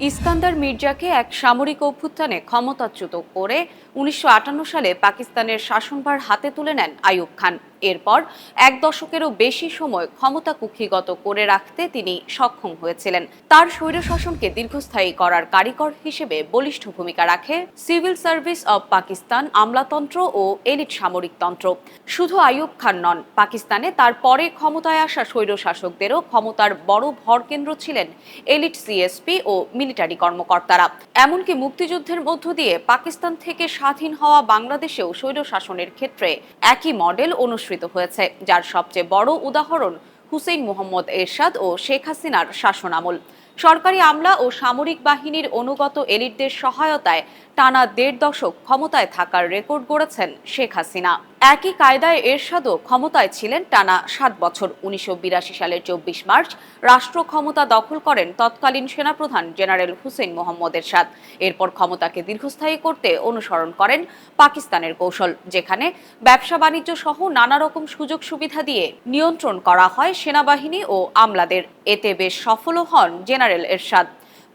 ইস্কান্দার মির্জাকে এক সামরিক অভ্যুত্থানে ক্ষমতাচ্যুত করে উনিশশো আটান্ন সালে পাকিস্তানের শাসনভার হাতে তুলে নেন আইয়ুব খান। এরপর এক দশকেরও বেশি সময় ক্ষমতা কুক্ষিগত করে রাখতে তিনি সক্ষম হয়েছিলেন। তার স্বৈরশাসনকে দীর্ঘস্থায়ী করার কারিকর হিসেবে বলিষ্ঠ ভূমিকা রাখে সিভিল সার্ভিস অব পাকিস্তান আমলাতন্ত্র ও এলিট সামরিকতন্ত্র শুধু আইয়ুব খান নন, পাকিস্তানে তার পরে ক্ষমতায় আসা স্বৈরশাসকদেরও ক্ষমতার বড় ভরকেন্দ্র ছিলেন এলিট সিএসপি ও মিলিটারি কর্মকর্তারা। এমনকি মুক্তিযুদ্ধের মধ্য দিয়ে পাকিস্তান থেকে স্বাধীন হওয়া বাংলাদেশেও স্বৈরশাসনের ক্ষেত্রে একই মডেল অনুসৃত হয়েছে, যার সবচেয়ে বড় উদাহরণ হুসেইন মোহাম্মদ এরশাদ ও শেখ হাসিনার শাসনামল। সরকারি আমলা ও সামরিক বাহিনীর অনুগত এলিটদের সহায়তায় টানা দেড় দশক ক্ষমতায় থাকার রেকর্ড গড়েছেন শেখ হাসিনা। একই কায়দায় এরশাদও ক্ষমতায় ছিলেন টানা সাত বছর। উনিশশো বিরাশি সালের চব্বিশ মার্চ রাষ্ট্র ক্ষমতা দখল করেন তৎকালীন সেনাপ্রধান জেনারেল হুসেন মোহাম্মদ এরশাদ। এরপর ক্ষমতাকে দীর্ঘস্থায়ী করতে অনুসরণ করেন পাকিস্তানের কৌশল, যেখানে ব্যবসা বাণিজ্য সহ নানা রকম সুযোগ সুবিধা দিয়ে নিয়ন্ত্রণ করা হয় সেনাবাহিনী ও আমলাদের। এতে বেশ সফলও হন জেনারেল এরশাদ।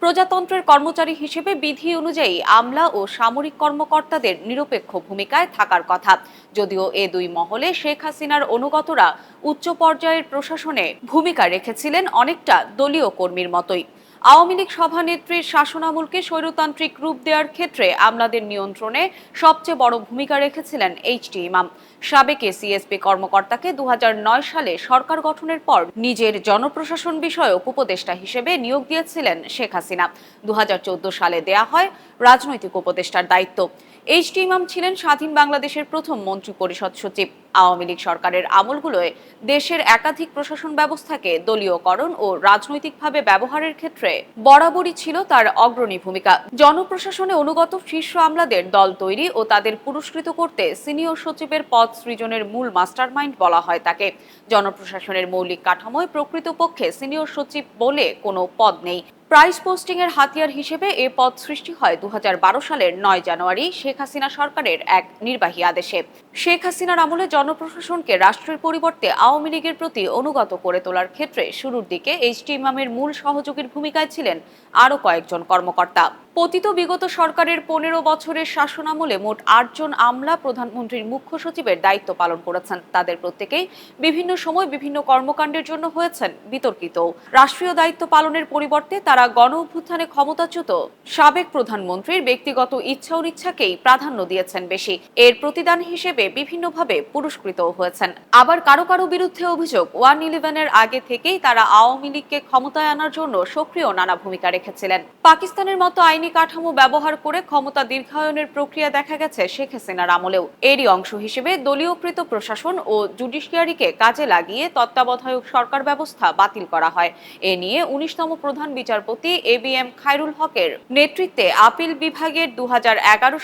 প্রজাতন্ত্রের কর্মচারী হিসেবে বিধি অনুযায়ী আমলা ও সামরিক কর্মকর্তাদের নিরপেক্ষ ভূমিকায় থাকার কথা। যদিও এ দুই মহলে শেখ হাসিনার অনুগতরা উচ্চ পর্যায়ের প্রশাসনে ভূমিকা রেখেছিলেন অনেকটা দলীয় কর্মীর মতোই। আওয়ামী লীগ সভানেত্রীর শাসনামলকে স্বৈরতান্ত্রিক রূপ দেওয়ার ক্ষেত্রে আমলাদের নিয়ন্ত্রণে সবচেয়ে বড় ভূমিকা রেখেছিলেন এইচ টি ইমাম। সাবেক সিএসপি কর্মকর্তাকে দু হাজার নয় সালে সরকার গঠনের পর নিজের জনপ্রশাসন বিষয়ক উপদেষ্টা হিসেবে নিয়োগ দিয়েছিলেন শেখ হাসিনা। দু হাজার চোদ্দ সালে দেয়া হয় রাজনৈতিক উপদেষ্টার দায়িত্ব। এইচ টি ইমাম ছিলেন স্বাধীন বাংলাদেশের প্রথম মন্ত্রী পরিষদ সচিব। আওয়ামী লীগ সরকারের আমলগুলোয় দেশের একাধিক প্রশাসন ব্যবস্থাকে দলীয়করণ ও রাজনৈতিকভাবে ব্যবহারের ক্ষেত্রে বরাবরই ছিল তার অগ্রণী ভূমিকা। জনপ্রশাসনে অনুগত শীর্ষ আমলাদের দল তৈরি ও তাদের পুরস্কৃত করতে সিনিয়র সচিবের পদ সৃজনের মূল মাস্টারমাইন্ড বলা হয় তাকে। জনপ্রশাসনের মৌলিক কাঠামোয় প্রকৃতপক্ষে সিনিয়র সচিব বলে কোনো পদ নেই। প্রাইস পোস্টিং এর হাতিয়ার হিসেবে এ পদ সৃষ্টি হয় দু হাজার বারো সালের নয় জানুয়ারি শেখ হাসিনা সরকারের এক নির্বাহী আদেশে। শেখ হাসিনার আমলে জনপ্রশাসনকে রাষ্ট্রের পরিবর্তে আওয়ামী লীগের প্রতি অনুগত করে তোলার ক্ষেত্রে শুরুর দিকে এইচ টি ইমামের মূল সহযোগীর ভূমিকায় ছিলেন আরও কয়েকজন কর্মকর্তা। পতিত বিগত সরকারের পনেরো বছরের শাসনামলে মোট আটজন আমলা প্রধানমন্ত্রীর মুখ্য সচিবের দায়িত্ব পালন করেছেন। তাদের প্রত্যেকেই বিভিন্ন সময় বিভিন্ন কর্মকাণ্ডের জন্য হয়েছেন বিতর্কিত। রাষ্ট্রীয় দায়িত্ব পালনের পরিবর্তে তারা গণ অভ্যুত্থানে ক্ষমতাচ্যুত। সাবেক প্রধানমন্ত্রীর ব্যক্তিগত ইচ্ছা অনিচ্ছাকেই প্রাধান্য দিয়েছেন বেশি। এর প্রতিদান হিসেবে বিভিন্নভাবে পুরস্কৃত হয়েছেন। আবার কারও কারও বিরুদ্ধে অভিযোগ, ওয়ান ইলেভেনের আগে থেকেই তারা আওয়ামী লীগকে ক্ষমতায় আনার জন্য সক্রিয় নানা ভূমিকা রেখেছিলেন। পাকিস্তানের মতো আইনি কাঠামো ব্যবহার করে ক্ষমতা দীর্ঘায়নের প্রক্রিয়া দেখা গেছে শেখ হাসিনার আমলেও। এরই অংশ হিসেবে দলীয়কৃত প্রশাসন ও জুডিশিয়ারিকে কাজে লাগিয়ে তত্ত্বাবধায়ক সরকার ব্যবস্থা বাতিল করা হয়। এ নিয়ে উনিশতম প্রধান বিচারপতি এ বি এম খায়রুল হকের নেতৃত্বে আপিল বিভাগের দু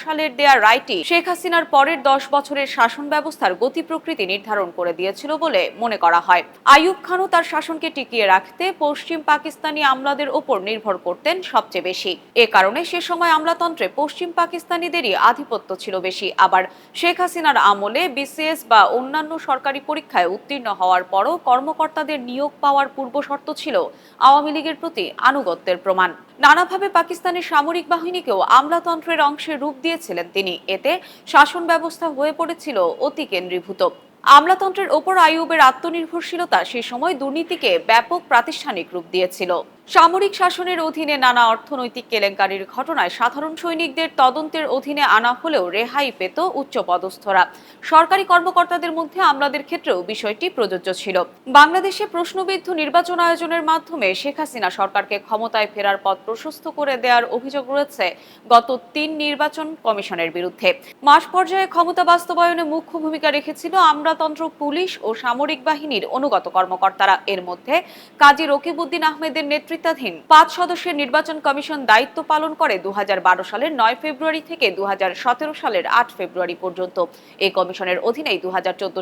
সালের দেয়া রায়টি শেখ হাসিনার পরের দশ বছরের শাসন ব্যবস্থার গতি প্রকৃতি নির্ধারণ করে দিয়েছিল বলে মনে করা হয়। আইয়ুব খানও তার শাসনকে টিকিয়ে রাখতে পশ্চিম পাকিস্তানি আমলাদের ওপর নির্ভর করতেন সবচেয়ে বেশি। এ কারণে সে সময় আমলাতন্ত্রে পশ্চিম পাকিস্তানিদেরই আধিপত্য ছিল বেশি। আবার শেখ হাসিনার আমলে বিসিএস বা অন্যান্য সরকারি পরীক্ষায় উত্তীর্ণ হওয়ার পরও কর্মকর্তাদের নিয়োগ পাওয়ার পূর্বশর্ত ছিল আওয়ামী লীগের প্রতি আনুগত্যের প্রমাণ। নানাভাবে পাকিস্তানের সামরিক বাহিনীকেও আমলাতন্ত্রের অংশে রূপ দিয়েছিলেন তিনি। এতে শাসন ব্যবস্থা হয়ে পড়েছিল অতি কেন্দ্রীভূত আমলাতন্ত্রের ওপর আইয়ুবের আত্মনির্ভরশীলতা সে সময় দুর্নীতিকে ব্যাপক প্রাতিষ্ঠানিক রূপ দিয়েছিল। সামরিক শাসনের অধীনে নানা অর্থনৈতিক কেলেঙ্কারির ঘটনায় সাধারণ সৈনিকদের তদন্তের অধীনে আনা হলেও রেহাই পেত উচ্চপদস্থরা। সরকারি কর্মকর্তাদের মধ্যে আমলাদের ক্ষেত্রেও বিষয়টি প্রযোজ্য ছিল। বাংলাদেশে প্রশ্নবিদ্ধ নির্বাচন আয়োজনের মাধ্যমে শেখ হাসিনা সরকারকে ক্ষমতায় ফেরার পথ প্রশস্ত করে দেওয়ার অভিযোগ রয়েছে গত তিন নির্বাচন কমিশনের বিরুদ্ধে। মাস পর্যায়ে ক্ষমতা বাস্তবায়নে মুখ্য ভূমিকা রেখেছিল আমলাতন্ত্র, পুলিশ ও সামরিক বাহিনীর অনুগত কর্মকর্তারা। এর মধ্যে কাজী রকিবউদ্দিন আহমেদের নেতৃত্বে নেতৃত্বাধীন পাঁচ সদস্যের নির্বাচন কমিশন দায়িত্ব পালন করে দু সালের নয় ফেব্রুয়ারি থেকে দু সালের আট ফেব্রুয়ারি পর্যন্ত। এই কমিশনের অধীনেই দু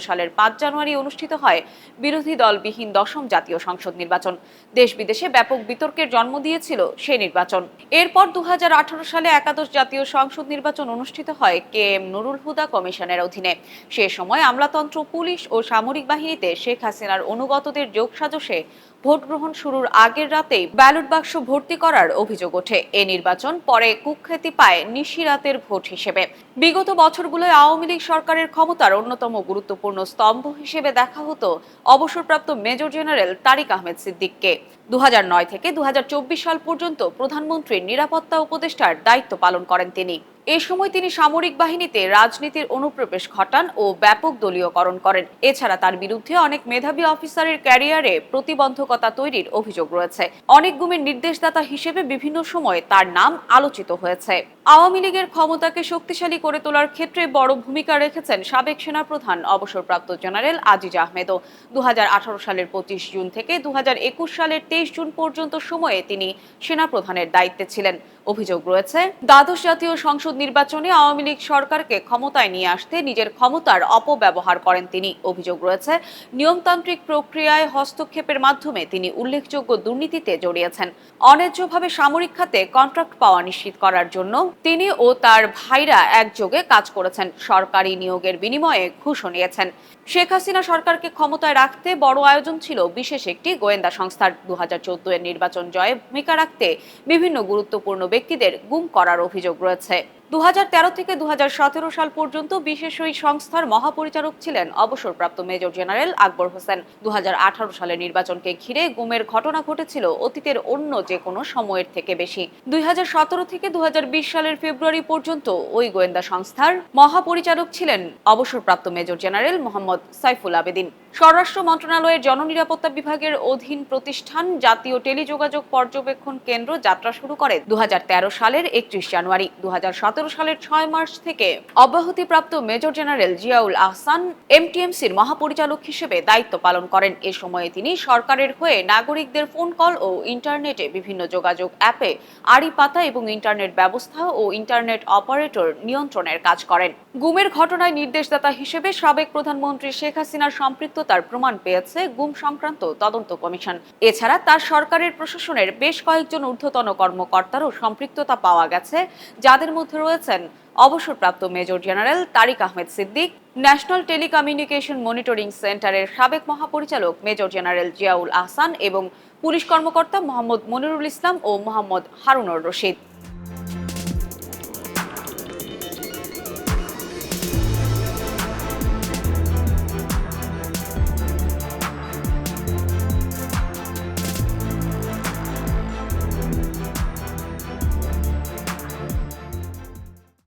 সালের পাঁচ জানুয়ারি অনুষ্ঠিত হয় বিরোধী দলবিহীন দশম জাতীয় সংসদ নির্বাচন। দেশ বিদেশে ব্যাপক বিতর্কের জন্ম দিয়েছিল সেই নির্বাচন। এরপর দু হাজার আঠারো সালে একাদশ জাতীয় সংসদ নির্বাচন অনুষ্ঠিত হয় কে এম নুরুল হুদা কমিশনের অধীনে। সে সময় আমলাতন্ত্র, পুলিশ ও সামরিক বাহিনীতে শেখ হাসিনার অনুগতদের যোগসাজশে ভোট গ্রহণ শুরুর আগের রাতেই ব্যালট বাক্স ভর্তি করার অভিযোগ ওঠে। এ নির্বাচন পরে কুখ্যাতি পায় নিশিরাতের ভোট হিসেবে। বিগত বছরগুলোয় আওয়ামী লীগ সরকারের ক্ষমতার অন্যতম গুরুত্বপূর্ণ স্তম্ভ হিসেবে দেখা হতো অবসরপ্রাপ্ত মেজর জেনারেল তারিক আহমেদ সিদ্দিককে। দু হাজার নয় থেকে দু হাজার চব্বিশ সাল পর্যন্ত প্রধানমন্ত্রীর নিরাপত্তা উপদেষ্টার দায়িত্ব পালন করেন তিনি। এ সময় তিনি সামরিক বাহিনীতে রাজনীতির অনুপ্রবেশ ঘটান ও ব্যাপক দলীয়করণ করেন। এছাড়া তার বিরুদ্ধে অনেক মেধাবী অফিসারের ক্যারিয়ারে প্রতিবন্ধকতা তৈরির অভিযোগ রয়েছে। অনেক গুমের নির্দেশদাতা হিসেবে বিভিন্ন সময়ে তার নাম আলোচিত হয়েছে। আওয়ামী লীগের ক্ষমতাকে শক্তিশালী করে তোলার ক্ষেত্রে বড় ভূমিকা রেখেছেন সাবেক সেনাপ্রধান, অবসরপ্রাপ্ত জেনারেল আজিজ আহমেদও। দু হাজার আঠারো সালের পঁচিশ জুন থেকে দু হাজার একুশ সালের তেইশ জুন পর্যন্ত সময়ে তিনি সেনাপ্রধানের দায়িত্বে ছিলেন। অভিযোগ রয়েছে। দ্বাদশ জাতীয় সংসদ নির্বাচনে আওয়ামী লীগ সরকারকে ক্ষমতায় নিয়ে আসতে নিজের ক্ষমতার অপব্যবহার করেন তিনি। অভিযোগ রয়েছে, নিয়মতান্ত্রিক প্রক্রিয়ায় হস্তক্ষেপের মাধ্যমে তিনি উল্লেখযোগ্য দুর্নীতিতে জড়িয়েছেন। অন্যায্যভাবে সামরিক খাতে কন্ট্রাক্ট পাওয়া নিশ্চিত করার জন্য তিনি ও তার ভাইরা একযোগে কাজ করেছেন। সরকারি নিয়োগের বিনিময়ে ঘুষও নিয়েছেন। শেখ হাসিনা সরকারকে ক্ষমতায় রাখতে বড় আয়োজন ছিল বিশেষ একটি গোয়েন্দা সংস্থার। দুহাজার চোদ্দ এর নির্বাচন জয়ে ভূমিকা রাখতে বিভিন্ন গুরুত্বপূর্ণ ব্যক্তিদের গুম করার অভিযোগ রয়েছে। দু হাজার তেরো থেকে দু হাজার সতেরো সাল পর্যন্ত বিশেষ ওই সংস্থার মহাপরিচালক ছিলেন অবসরপ্রাপ্ত মেজর জেনারেল আকবর হোসেন। দু সালের নির্বাচনকে ঘিরে গুমের ঘটনা ঘটেছিল অতীতের অন্য যে কোনো সময়ের থেকে বেশি। দুই হাজার সতেরো থেকে দুহাজার বিশ সালের ফেব্রুয়ারি পর্যন্ত ওই গোয়েন্দা সংস্থার মহাপরিচালক ছিলেন অবসরপ্রাপ্ত মেজর জেনারেল মোহাম্মদ সাইফুল আবেদিন। স্বরাষ্ট্র মন্ত্রণালয়ের জননিরাপত্তা বিভাগের অধীন প্রতিষ্ঠান জাতীয় টেলিযোগাযোগ পর্যবেক্ষণ কেন্দ্র যাত্রা শুরু করে দু হাজার তেরো সালের একত্রিশ জানুয়ারি। দুহাজার সতেরো সালের ছয় মার্চ থেকে অব্যাহতিপ্রাপ্ত মেজর জেনারেল জিয়াউল আহসান এমটিএমসির মহাপরিচালক হিসেবে দায়িত্ব পালন করেন। এ সময়ে তিনি সরকারের হয়ে নাগরিকদের ফোন কল ও ইন্টারনেটে বিভিন্ন যোগাযোগ অ্যাপে আড়ি পাতা এবং ইন্টারনেট ব্যবস্থা ও ইন্টারনেট অপারেটর নিয়ন্ত্রণের কাজ করেন। গুমের ঘটনায় নির্দেশদাতা হিসেবে সাবেক প্রধানমন্ত্রী শেখ হাসিনার সম্পৃক্ততার প্রমাণ পেয়েছে গুম সংক্রান্ত তদন্ত কমিশন। এছাড়া তার সরকারের প্রশাসনের বেশ কয়েকজন ঊর্ধ্বতন কর্মকর্তারও সম্পৃক্ততা পাওয়া গেছে, যাদের মধ্যে রয়েছেন অবসরপ্রাপ্ত major general Tariq Ahmed Siddique, national telecommunication monitoring সেন্টারের সাবেক মহাপরিচালক মেজর জেনারেল জিয়াউল আহসান এবং পুলিশ কর্মকর্তা মোহাম্মদ মনিরুল ইসলাম ও মোহাম্মদ হারুনর রশিদ।